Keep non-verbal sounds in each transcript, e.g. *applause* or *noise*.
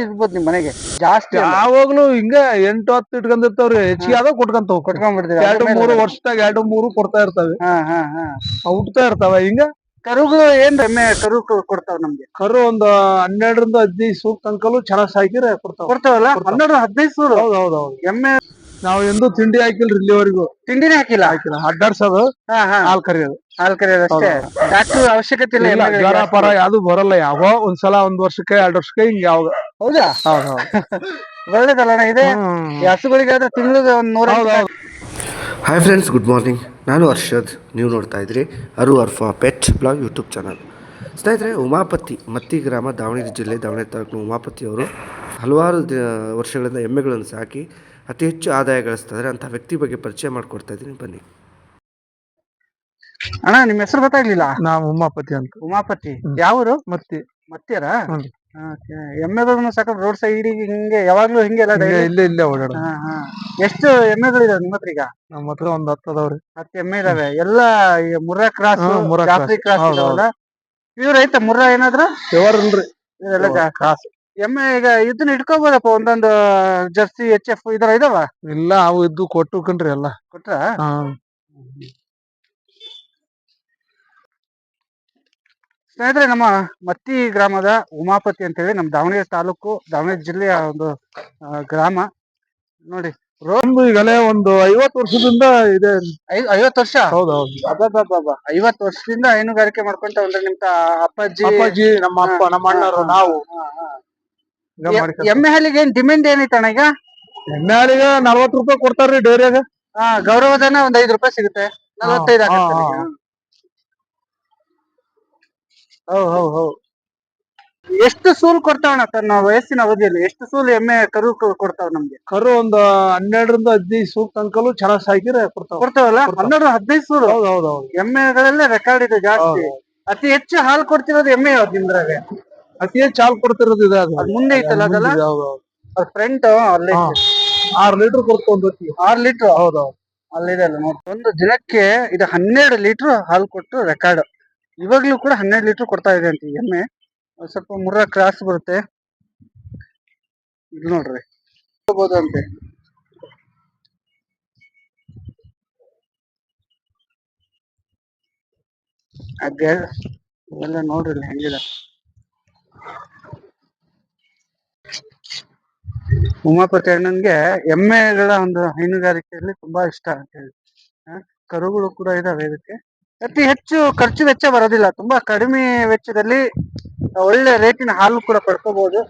ಇರ್ಬೋದು ನಿಮ್ ಮನೆಗೆ. ಜಾಸ್ತಿ. ಯಾವಾಗ್ಲೂ ಹಿಂಗ ಎಂಟು ಹತ್ತು ಇಟ್ಕೊಂಡಿರ್ತಾವ್ರಿ ಹೆಚ್ಚಿಗೆ ಅದ ಕೊಟ್ಕೊಂತಾವ್. ಕೊಟ್ಕೊಂಡ್ಬಿಡ್ತೀವಿ ಎರಡು ಮೂರು ವರ್ಷದಾಗ ಎರಡು ಮೂರು ಕೊಡ್ತಾ ಇರ್ತಾವೆ. ಹಾ ಹಾ ಹಾ. ಅವ್ ಹುಟ್ತಾ ಇರ್ತಾವ ಹಿಂಗ? ಕರುಗಳು ಏನ್ ಎಮ್ಮೆ ಕರು ಕೊಡ್ತಾವ ನಮ್ಗೆ? ಕರು ಒಂದ್ ಹನ್ನೆರಡರಿಂದ ಹದಿನೈದು ಸೂರ್ ತನಕಲು ಚೆನ್ನಾಗ್ ಸಾಕಿದ್ರೆ ಕೊಡ್ತಾವ. ಕೊಡ್ತಾವಲ್ಲ? ಕೊಡ್ತಾವ್. ಹನ್ನೆರಡು ಹದಿನೈದು ಸೂರು ಹೌದ್ ಹೌದ್ ಹೌದು ಎಮ್ಮೆ? ನಾವ್ ಎಂದು ತಿಂಡಿ ಹಾಕಿಲ್ರಿ ಇಲ್ಲಿವರೆಗೂ. ತಿಂಡಿನೇ ಹಾಕಿಲ್ಲ? ಹಾಕಿಲ್ಲ. ಅಡ್ಡಾಡ್ಸೋದು. ಹಾಲ್ ಕರೆಯೋದು. ಅಷ್ಟೇ ಡಾಕ್ಟರ್ ಅವಶ್ಯಕತೆ ಇಲ್ಲ ಜ್ವರ. ಪರ ಯಾವ್ದು ಬರಲ್ಲ ಯಾವಾಗ ಒಂದ್ಸಲ ಒಂದ್ ವರ್ಷಕ್ಕೆ ಎರಡ್ ವರ್ಷಕ್ಕೆ ಹಿಂಗ ಯಾವಾಗ ಹೌದಾ? *laughs* ಒಳ್ಳೇದಲ್ಲ ಇದೆ? ಈ ಹಸುಗಳಿಗಾದ್ರೆ ತಿಂಗಳಿಗೆ ಒಂದ್ ನೂರ ಹಾಯ್ ಫ್ರೆಂಡ್ಸ್ ಗುಡ್ ಮಾರ್ನಿಂಗ್ ನಾನು ಹರ್ಷದ್. ನೀವು ನೋಡ್ತಾ ಇದ್ರಿ Aru Arfa pet blog YouTube channel ಸ್ನೇಹಿತರೆ ಉಮಾಪತಿ ಮತ್ತಿ ಗ್ರಾಮ ದಾವಣಗೆರೆ ಜಿಲ್ಲೆ ದಾವಣಗೆರೆ ತಾಲೂಕಿನ ಉಮಾಪತಿ ಅವರು ಹಲವಾರು ವರ್ಷಗಳಿಂದ ಎಮ್ಮೆಗಳನ್ನು ಸಾಕಿ ಅತಿ ಹೆಚ್ಚು ಆದಾಯ ಗಳಿಸ್ತಾರೆ ಅಂಥ ವ್ಯಕ್ತಿ ಬಗ್ಗೆ ಪರಿಚಯ ಮಾಡಿಕೊಡ್ತಾ ಇದ್ದೀನಿ. ಬನ್ನಿ. ಅಣ್ಣ ನಿಮ್ ಹೆಸರು ಗೊತ್ತಾಗ್ಲಿಲ್ಲ ನಾವು ಉಮಾಪತಿ ಅಂತ. ಉಮಾಪತಿ. ಯಾವ್ರು? ಮತ್ತಿ. ಮತ್ತೆ ಎಮ್ಮೆ ಹ್ಮ್. ಎಮ್ಮೆಗಳನ್ನ ಸಾಕ ರೋಡ್ ಸೈಡ್ ಹಿಂಗೆ ಯಾವಾಗ್ಲೂ ಹಿಂಗೆ ಎಲ್ಲ ಹಿಂಗೆ daily? ಇಲ್ಲೇ ಇಲ್ಲೇ ಓಡಾಡ ಹಾ ಹಾ. ಎಷ್ಟು ಎಮ್ಮೆಗಳಿದಾವೆ ನಿಮ್ಮ ಹತ್ರ ಈಗ? ನಮ್ಮ ಹತ್ರ ಒಂದ್ ಹತ್ತು ಅದಾವ್ರಿ. ಹತ್ತು ಎಮ್ಮೆ ಇದಾವೆ. ಎಲ್ಲ ಈ ಮುರ್ರಾ ಕ್ರಾಸ್ ಹಾ, ಮುರ್ರಾ ಜಾಫ್ರಿ cross. ಕ್ರಾಸ್ ಹೌದು, ಇದಾವಲ್ಲ? ಇವ್ರ ಐತ ಮುರ್ರಾ ಏನಾದ್ರು? ಕ್ರಾಸ್ ಇಲ್ರಿ. ಜಾ- ಎಮ್ಮೆ ಈಗ ಇದನ್ನ ಇಟ್ಕೋಬೋದಪ್ಪ ಒಂದೊಂದು ಜರ್ಸಿ ಎಚ್ ಎಫ್ ಇದರ ಇದಾವ? ಇಲ್ಲ ಅವು ಇದ್ದು ಕೊಟ್ಟು ಕಣ್ರಿ ಎಲ್ಲ. ಕೊಟ್ರ? ಹಾ. ಸ್ನೇಹಿತರೆ ನಮ್ಮ ಮತ್ತಿ ಗ್ರಾಮದ ಉಮಾಪತಿ ಅಂತ ಹೇಳಿ ನಮ್ಮ ದಾವಣಗೆರೆ ತಾಲೂಕು ದಾವಣಗೆರೆ ಜಿಲ್ಲೆಯ ಒಂದು ಗ್ರಾಮ. ನೋಡಿ ಒಂದು ಈಗಲೇ ಒಂದು ಐವತ್ತು ವರ್ಷದಿಂದ ಇದೆ. ಐವತ್ತು ವರ್ಷ? ಹೌದೌದು. ಅಬ್ಬಬ್ಬಬ್ಬ. ಐವತ್ತು ವರ್ಷದಿಂದ ಹೈನುಗಾರಿಕೆ ಮಾಡ್ಕೊಂತ ಅಂದ್ರೆ ನಿಮ್ ಅಪ್ಪಾಜಿ ಅಪ್ಪಾಜಿ ನಮ್ಮ ಅಪ್ಪ ನಮ್ಮ ಅಣ್ಣರು ನಾವು. ಎಮ್ಮೆ ಹಾಲಿಗೆ ಏನ್ ಡಿಮ್ಯಾಂಡ್ ಏನೈತೆ ಅಣ್ಣ ಈಗ? ಎಮ್ಮೆ ಹಾಲಿಗೆ ನಲ್ವತ್ತು ರೂಪಾಯಿ ಕೊಡ್ತಾರ್ರಿ ಡೈರಿಯಾಗ. ಆ, ಗೌರವಧನ ಒಂದ್ ಐದು ರೂಪಾಯಿ ಸಿಗುತ್ತೆ. ನಲವತ್ತೈದು. ಹೌದು ಹೌದು ಹೌದು. ಎಷ್ಟು ಸೂಲ್ ಕೊಡ್ತಾವಣ್ಣ ತನ್ನ ವಯಸ್ಸಿನ ಅವಧಿಯಲ್ಲಿ? ಎಷ್ಟು ಸೂಲ್ ಎಮ್ಮೆ ಕರು ಕ- ಕೊಡ್ತಾವ ನಮ್ಗೆ? ಕರು ಒಂದ್ ಹನ್ನೆರಡರಿಂದ ಹದಿನೈದು ಸೂಲ್ ತನಕಲು ಚೆನ್ನಾಗ್ ಸಾಕಿದ್ರೆ ಕೊಡ್ತಾವ. ಕೊಡ್ತಾವಲ್ಲ? ಕೊಡ್ತಾವ. ಹನ್ನೆರಡು ಹದಿನೈದು ಸೂಲ್? ಹೌದ್ ಹೌದ್ ಹೌದು. ಎಮ್ಮೆಗಳಲ್ಲೇ ರೆಕಾರ್ಡ್ ಇದೆ ಜಾಸ್ತಿ. ಅತಿ ಹೆಚ್ಚು ಹಾಲು ಕೊಡ್ತಿರೋದು ಎಮ್ಮೆ ಯಾವ್ದು ನಿಮ್ದ್ರಾಗೆ ಅತಿ ಹೆಚ್ಚು ಹಾಲು ಕೊಡ್ತಿರೋದು ಇದೆ ಅದು. ಅದ್ ಮುಂದೆ ಐತಲ್ಲ ಅದಲ್ಲ? ಮುಂದಿದೆ, ಹೌದ್ ಹೌದ್. ಫ್ರಂಟ್ ಅಲ್ಲಿ ಹಾ. ಆರ್ ಲೀಟರ್ ಹೊತ್ತಿಗೆ. ಆರ್ ಲೀಟರ್? ಹೌದೌದು ಅಲ್ಲಿದೆ ಅಲ್ಲ ನೋಡಿ. ಒಂದು ದಿನಕ್ಕೆ ಇದು ಹನ್ನೆರಡು ಲೀಟರ್ ಹಾಲು ಕೊಟ್ಟು ರೆಕಾರ್ಡ್ ಇವಾಗ್ಲೂ ಕೂಡ ಹನ್ನೆರಡು ಲೀಟರ್ ಕೊಡ್ತಾ ಇದೆ ಅಂತ ಎಮ್ಮೆ. ಸ್ವಲ್ಪ ಮುರ್ರ ಕ್ರಾಸ್ ಬರುತ್ತೆ. ಇದು ನೋಡ್ರಿ. ಅಂತೆ. ಅದೇ ಇವೆಲ್ಲ ನೋಡ್ರಿ ಹೆಂಗಿದೆ. ಉಮಾಪತಿ ಅಣ್ಣನ್ಗೆ ಎಮ್ಮೆಗಳ ಒಂದು ಹೈನುಗಾರಿಕೆಯಲ್ಲಿ ತುಂಬಾ ಇಷ್ಟ ಅಂತ ಹೇಳಿ. ಕರುಗಳು ಕೂಡ ಇದಾವೆ ಇದಕ್ಕೆ. ಅತಿ ಹೆಚ್ಚು ಖರ್ಚು ವೆಚ್ಚ ಬರೋದಿಲ್ಲ. ತುಂಬಾ ಕಡಿಮೆ ವೆಚ್ಚದಲ್ಲಿ ಒಳ್ಳೆ ರೇಟಿನ ಹಾಲು ಕೂಡ ಪಡ್ಕೋಬಹುದು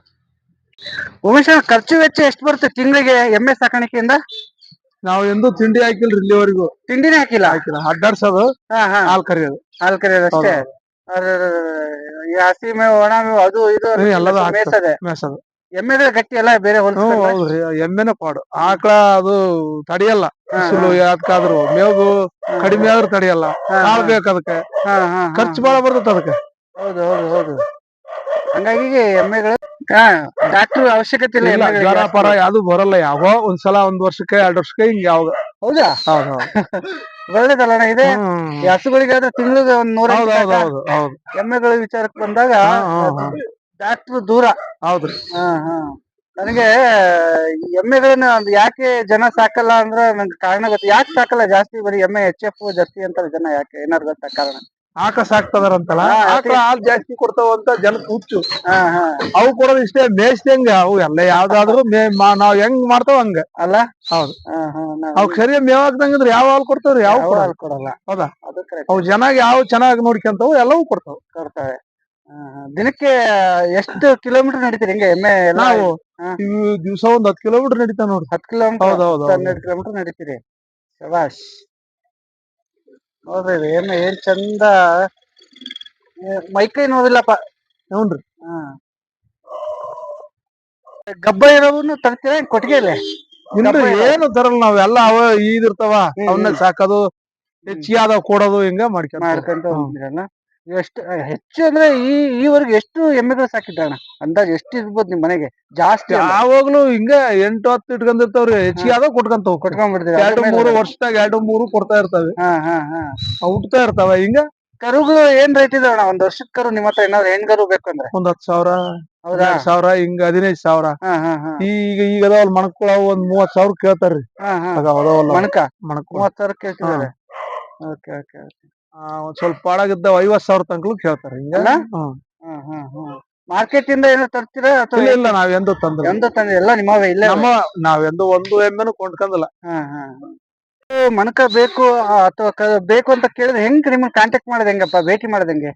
ಉಮೇಶ್ ಖರ್ಚು ವೆಚ್ಚ ಎಷ್ಟು ಬರುತ್ತೆ ತಿಂಗಳಿಗೆ ಎಮ್ಮೆ ಸಾಕಾಣಿಕೆಯಿಂದ? ನಾವು ಎಂದು ತಿಂಡಿ ಹಾಕಿಲ್ರಿ ಇಲ್ಲಿವರೆಗೂ. ತಿಂಡಿನೇ ಹಾಕಿಲ್ಲ? ಹಾಕಿಲ್ಲ. ಅಡ್ಡಾಡ್ಸೋದು ಹಾ ಹಾ. ಹಾಲ್ ಕರಿಯೋದು. ಹಾಲು ಕರೆಯೋದು ಅಷ್ಟೇ? ಈ ಹಸಿ ಮೇವು ಒಣ ಮೇವು ಅದು ಇದು ಎಮ್ಮೆದ ಮೇಸೋದು ಎಮ್ಮೆಗಳ ಗಟ್ಟಿ ಎಲ್ಲ ಬೇರೆ ಹೌದ್ರಿ ಎಮ್ಮೆನ ಪಾಡು. ಆಕಳ ಅದು ತಡಿಯಲ್ಲ. ಬಿಸಿಲು ಯಾವ್ದಕ್ಕಾದ್ರು ಮೇವು ಕಡಿಮೆ ಆದ್ರೂ ತಡೆಯಲ್ಲ. ಹಾ. ಬೇಕು ಅದಕ್ಕೆ. ಖರ್ಚು ಬಹಳ ಬಾಳ ಬರ್ತೈತೆ ಅದಕ್ಕೆ. ಹೌದು ಹೌದು ಹೌದು. ಹಂಗಾಗಿ ಎಮ್ಮೆಗಳು ಡಾಕ್ಟರ್ ಅವಶ್ಯಕತೆ ಇಲ್ಲ ಇಲ್ಲ ಜ್ವರ ಪರ ಯಾವ್ದು ಬರಲ್ಲ. ಯಾವ ಒಂದ್ಸಲ ಒಂದ್ ವರ್ಷಕ್ಕೆ ಎರಡ್ ವರ್ಷಕ್ಕೆ ಹಿಂಗ ಯಾವಾಗ ಹೌದಾ? ಹೌದು *laughs* ಒಳ್ಳೇದಲ್ಲ ಇದೆ? ಹ್ಮ್. ಈ ಹಸುಗಳಿಗಾದ್ರೆ ತಿಂಗಳಿಗೆ ಒಂದ್ ನೂರ ಹೌದ್ ಹೌದ್ ಹೌದು ಹೌದು. ಎಮ್ಮೆಗಳ ವಿಚಾರಕ್ಕೆ ಬಂದಾಗ. ಡಾಕ್ಟರ್ ದೂರ. ಹೌದ್ರಿ. ಹಾ ಹಾ. ನನಗೆ ಎಮ್ಮೆ ಎಮ್ಮೆಗಳನ್ನ ಯಾಕೆ ಜನ ಸಾಕಲ್ಲ ಅಂದ್ರೆ ನಂಗೆ ಕಾರಣ ಗೊತ್ತ ಯಾಕೆ ಸಾಕಲ್ಲ? ಜಾಸ್ತಿ ಬರೀ ಎಮ್ಮೆ ಎಚ್ ಎಫ್ ಜಾಸ್ತಿ ಅಂತ ಜನ ಯಾಕೆ? ಏನಾರು ಗೊತ್ತಾ ಕಾರಣ? ಆಕ ಸಾಕ್ತದಾರಂತಲ್ಲ? ಹಾ, ಆಕಳ ಹಾಲ್ ಜಾಸ್ತಿ ಕೊಡ್ತಾವ ಅಂತ ಜನ ಹುಚ್ಚು. ಹಾ ಹಾ. ಅವು ಕೊಡೋದು ಇಷ್ಟೇ ಮೇಯ್ಸ್ದಂಗ ಅವು ಎಲ್ಲ ಯಾವ್ದಾದ್ರು ಮೇ ಮಾ- ನಾವ್ ಹೆಂಗ್ ಮಾಡ್ತಾವ ಹಂಗ? ಅಲ್ಲ? ಹೌದು. ಹಾ ಹಾ ನಾವು ಅವ್ ಸರಿಯ ಮೇವ್ ಹಾಕ್ದಂಗಿದ್ರೆ ಯಾವ ಹಾಲು ಕೊಡ್ತಾವ್ರಿ? ಯಾವ ಯಾವ ಕೊಡಲ್ಲ ಹಾಲ್ ಕೊಡಲ್ಲ. ಹೌದಾ? ಅದು ಕರೆಕ್ಟ್ ಅವು ಚೆನ್ನಾಗಿ ಯಾವ ಚೆನ್ನಾಗಿ ನೋಡ್ಕೊಂತಾವು ಎಲ್ಲವೂ ಕೊಡ್ತಾವ. ಕೊಡ್ತವೆ. ಹಾ, ಹಾ. ದಿನಕ್ಕೆ ಎಷ್ಟು ಕಿಲೋಮೀಟರ್ ನಡೀತೀರಿ? ಹಿಂಗೆ ಎಮ್ಮೆ ಎಲ್ಲ ನಾವು ದಿವ್ಸ ಒಂದ್ ಹತ್ತು ಕಿಲೋಮೀಟರ್ ನಡೀತಾ ನೋಡ್ರಿ. ಹತ್ತು ಕಿಲೋಮೀಟರ್ ಹೌದು. ಹನ್ನೆರಡು ಕಿಲೋಮೀಟರ್ ನಡೀತೀರಿ ಶಬಾಷ್. ನೋಡ್ರಿ ಏನ್ ಏನ್ ಚಂದ. ಮೈಕೈ ನೋವಿಲ್ಲಪ್ಪ. ಹ್ಞೂನ್ರಿ. ಹಾ. ಗಬ್ಬ ಇರೋವನ್ನು ತರ್ತೀರಾ ಏನ್ ಕೊಟ್ಟಿಗೆಯಲ್ಲಿ? ಇಲ್ರಿ. ಏನು ತರಲ್ಲ ನಾವ್ ಎಲ್ಲ ಅವ ಇದಿರ್ತಾವ ಅವನ್ನ. ಸಾಕೋದು ಹೆಚ್ಚಿಗೆ ಆದವ್ ಕೊಡೋದು ಹಿಂಗ ಮಾಡ್ಕೊಂತ ಮಾಡ್ಕೊಂತ. ಹೋಗ್ತೀರಲ್ಲ. ಎಷ್ಟು ಹೆಚ್ಚು ಅಂದ್ರೆ ಈ ಈವರೆಗೆ ಎಷ್ಟು ಎಮ್ಮೆಗಳು ಸಾಕಿದ್ದಣ್ಣ ಅಂದಾಜ್ ಎಷ್ಟು ಇರ್ಬೋದು ನಿಮ್ ಮನೆಗೆ? ಜಾಸ್ತಿ ಅಲ್ಲ. ಯಾವಾಗ್ಲೂ ಹಿಂಗ ಎಂಟು ಹತ್ತು ಇಟ್ಕೊಂಡಿರ್ತಾವ್ರಿ. ಹೆಚ್ಚಿಗೆ ಆದವ್ ಕೊಟ್ಕೊಂತಾವ್ ಕೊಟ್ಕೊಂಡ್ಬಿಡ್ತೀವಿ ಅದ್ರ ಎರಡು ಮೇಲೆ ಮೂರು ವರ್ಷದಾಗ ಎರಡು ಮೂರು ಕೊಡ್ತಾ ಇರ್ತಾವೆ. ಹಾ ಹಾ ಹಾ. ಅವ್ ಹುಟ್ತಾ ಇರ್ತಾವ. ಹಿಂಗ ಕರುಗಳು ಏನ್ ರೇಟ್ ಇದೆ ಅಣ್ಣ? ಒಂದ್ ವರ್ಷದ ಕರು ನಿಮ್ಮ ಹತ್ರ ಏನಾದ್ರು ಹೆಣ್ ಕರು ಬೇಕು ಅಂದ್ರೆ? ಒಂದ್ ಹತ್ತು ಸಾವಿರ ಹೌದಾ? ಹನ್ನೆರಡ್ ಸಾವಿರ ಹಿಂಗ ಹದಿನೈದು ಸಾವಿರ. ಹಾ ಹಾ ಹಾ. ಈಗ ಈಗ ಅದಾವಲ್ ಮಣಕೊಳವು ಒಂದ್ ಮೂವತ್ ಸಾವಿರ ಕೇಳ್ತಾರ್ರಿ. ಹಾ ಹಾ. ಅದಾವ ಅದಾವಲ್ಲ. ಮಣಕ? ಮಣಕೊಳ ಮೂವತ್ ಸಾವಿರ ಕೇಳ್ತಿದ್ದಾರೆ. Okay okay. ಒಂದ್ ಸ್ವಲ್ಪ ಪಾಡಾಗಿದ್ದಾವ ಐವತ್ ಸಾವಿರ ತನಕಲು ಕೇಳ್ತಾರ ಹಿಂಗ? ಮಾರ್ಕೆಟ್ ಇಂದ ಏನೋ ತರ್ತೀರಾ ಅಥವಾ ಇಲ್ಲ ಇಲ್ಲ ನಾವ್ ಎಂದೂ ತಂದಿಲ್ಲ. ಎಂತ ತಂದ್ರೆ ಎಲ್ಲ ನಿಮ್ಮವೇ ಇಲ್ಲ ನಮ್ಮ ನಾವೆಂದು ಒಂದು ಎಮ್ಮೆನು ಕೊಂಡ್ಕಂದಿಲ್ಲ. ಮನಕ ಬೇಕು ಆ, ಅಥವಾ ಕ- ಬೇಕು ಅಂತ ಕೇಳಿದ್ರೆ ಹೆಂಗ್ ನಿಮ್ಮನ್ನ ಕಾಂಟ್ಯಾಕ್ಟ್ ಮಾಡೋದ್ ಹೆಂಗಪ್ಪ ಭೇಟಿ ಮಾಡೋದ್ ಹೆಂಗೆ?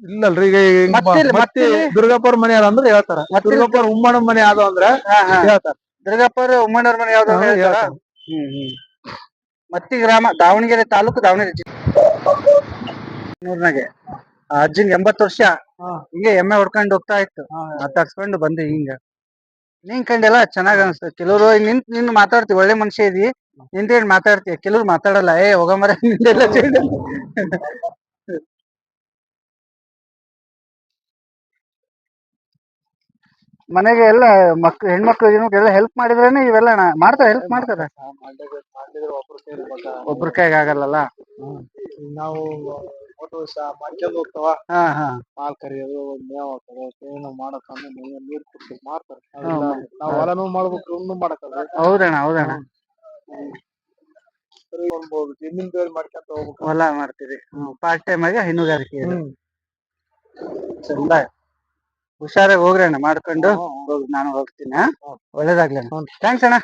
ಇಲ್ಲಲ್ರಿ ಈಗ ಹಿಂಗ್ ಬ- ಮತ್ತಿಲ್ಲಿ- ಮತ್ತೆ ಮತ್ತಿಲ್ಲಿ? ದುರ್ಗಾಪುರ ಮನೆ ಅದ ಅಂದ್ರೆ ಹೇಳ್ತಾರ. ಮತ್ತಿಲ್ಲಿ- ದುರ್ಗಾಪುರ ಉಮ್ಮಣ ಮನೆ ಅದ ಅಂದ್ರೆ ಹಾ ಹಾ. ಹೇಳ್ತಾರ. ದುರ್ಗಾಪುರ ಮನೆ ಯಾವ್ದು. ಹ್ಮ್ ಹ್ಮ್. ಮತ್ತಿ ಗ್ರಾಮ ದಾವಣಗೆರೆ ತಾಲೂಕು ದಾವಣಗೆರೆ ಜಿಲ್ಲೆ. ನೂರ್ನಾಗೆ. ಆ ಅಜ್ಜಿಂಗ್ ಎಂಬತ್ತು ವರ್ಷ. ಹಿಂಗೆ ಎಮ್ಮೆ ಹೊಡ್ಕೊಂಡು ಹೋಗ್ತಾ ಇತ್ತು. ಮಾತಾಡ್ಸ್ಕೊಂಡು ಬಂದೆ ಹಿಂಗ. ನೀನ್ ಕಂಡೆಲ್ಲ ಚೆನ್ನಾಗ್ ಅನ್ಸ್ತ. ಕೆಲವ್ರು ನಿಂತ್ ನಿನ್ ಮಾತಾಡ್ತಿ ಒಳ್ಳೆ ಮನುಷ್ಯ ಇದಿ ನಿಂತೇಳಿ ಮಾತಾಡ್ತೀಯ ಕೆಲವ್ರು ಮಾತಾಡಲ್ಲ. ಏ ಹೋಗ ಮರ ನಿಂದೆಲ್ಲ ಮನೆಗೆ ಎಲ್ಲ ಮಕ್ಳು ಹೆಣ್ಮಕ್ಳು ಎಲ್ಲ ಹೆಲ್ಪ್ ಮಾಡಿದ್ರೇನೆ ಇವೆಲ್ಲ ಮಾಡ್ತಾರೆ ಹೆಲ್ಪ್ ಮಾಡ್ತಾರೆ. ಒಬ್ರ ಕೈಗೆ ಆಗಲ್ಲಲ್ಲ? ನಾವು ಮಾಡ್ಕೊಂಡ್ ಹೋಗ್ತಾವ ಹಾ ಹಾ. ಹಾಲ್ ಕರಿಯೋದು ಮೇವ್ ಹಾಕೋದು ಏನು ಮಾಡಕ್ ನೀರ್ ಕುಡ್ಸಕ್ ಮಾಡ್ತಾರ ನಾವು ಹೊಲನು ಮಾಡ್ಬೇಕು ಇವ್ನು ಮಾಡಕಲ್ಲ ಹೌದಣ್ಣ ಹೌದಣ್ಣ. ಒಂದು ಜಮೀನ್ ಬೇರೆ ಮಾಡ್ಕೊಂತ ಹೋಗ್ಬೇಕು. ಹೊಲ ಮಾಡ್ತೀರಿ ಪಾರ್ಟ್ ಟೈಮ್ ಆಗಿ ಹೈನುಗಾರಿಕೆ ಇದು. ಹ್ಮ್. ಚಂದ. ಹುಷಾರಾಗಿ ಹೋಗ್ರಿ ಅಣ್ಣ ಮಾಡ್ಕೊಂಡು ಹೋಗಿ ನಾನು ಹೋಗ್ತೀನಿ? ಒಳ್ಳೇದಾಗ್ಲಿ ಥ್ಯಾಂಕ್ಸ್ ಅಣ್ಣ.